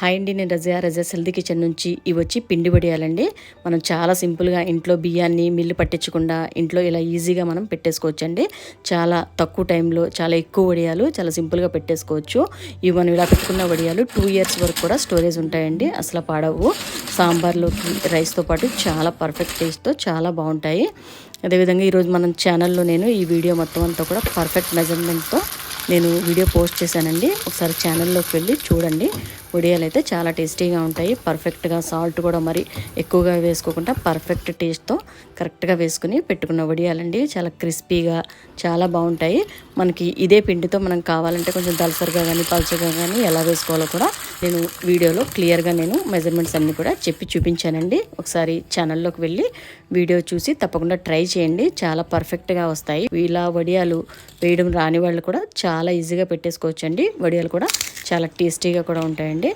Hi అండి నేను రజా రజా సెల్ది kitchen నుంచి ఇవి వచ్చి పిండి వడియాలండి. మనం చాలా సింపుల్గా ఇంట్లో బియ్యాన్ని మిల్లు పట్టించకుండా ఇంట్లో ఇలా ఈజీగా మనం పెట్టేసుకోవచ్చండి. చాలా తక్కువ టైంలో చాలా ఎక్కువ వడియాలు చాలా సింపుల్గా పెట్టేసుకోవచ్చు. ఇవి మనం ఇలా పెట్టుకున్న వడియాలు టూ ఇయర్స్ వరకు కూడా స్టోరేజ్ ఉంటాయండి. అసలు పాడవు. సాంబార్లోకి రైస్తో పాటు చాలా పర్ఫెక్ట్ టేస్ట్తో చాలా బాగుంటాయి. అదేవిధంగా ఈరోజు మనం ఛానల్లో నేను ఈ వీడియో మొత్తం అంతా కూడా పర్ఫెక్ట్ మెజర్మెంట్తో నేను వీడియో పోస్ట్ చేశానండి. ఒకసారి ఛానల్లోకి వెళ్ళి చూడండి. వడియాలు అయితే చాలా టేస్టీగా ఉంటాయి. పర్ఫెక్ట్గా సాల్ట్ కూడా మరి ఎక్కువగా వేసుకోకుండా పర్ఫెక్ట్ టేస్ట్తో కరెక్ట్గా వేసుకుని పెట్టుకున్న వడియాలండి. చాలా క్రిస్పీగా చాలా బాగుంటాయి. మనకి ఇదే పిండితో మనం కావాలంటే కొంచెం దలసరిగా కానీ పల్చగా కానీ ఎలా వేసుకోవాలో కూడా నేను వీడియోలో క్లియర్గా నేను మెజర్మెంట్స్ అన్నీ కూడా చెప్పి చూపించానండి. ఒకసారి ఛానల్లోకి వెళ్ళి వీడియో చూసి తప్పకుండా ట్రై చేయండి. చాలా పర్ఫెక్ట్గా వస్తాయి. ఇలా వడియాలు వేయడం రాని వాళ్ళు కూడా చాలా ఈజీగా పెట్టేసుకోవచ్చండి. వడియాలు కూడా చాలా టేస్టీగా కూడా ఉంటాయండి.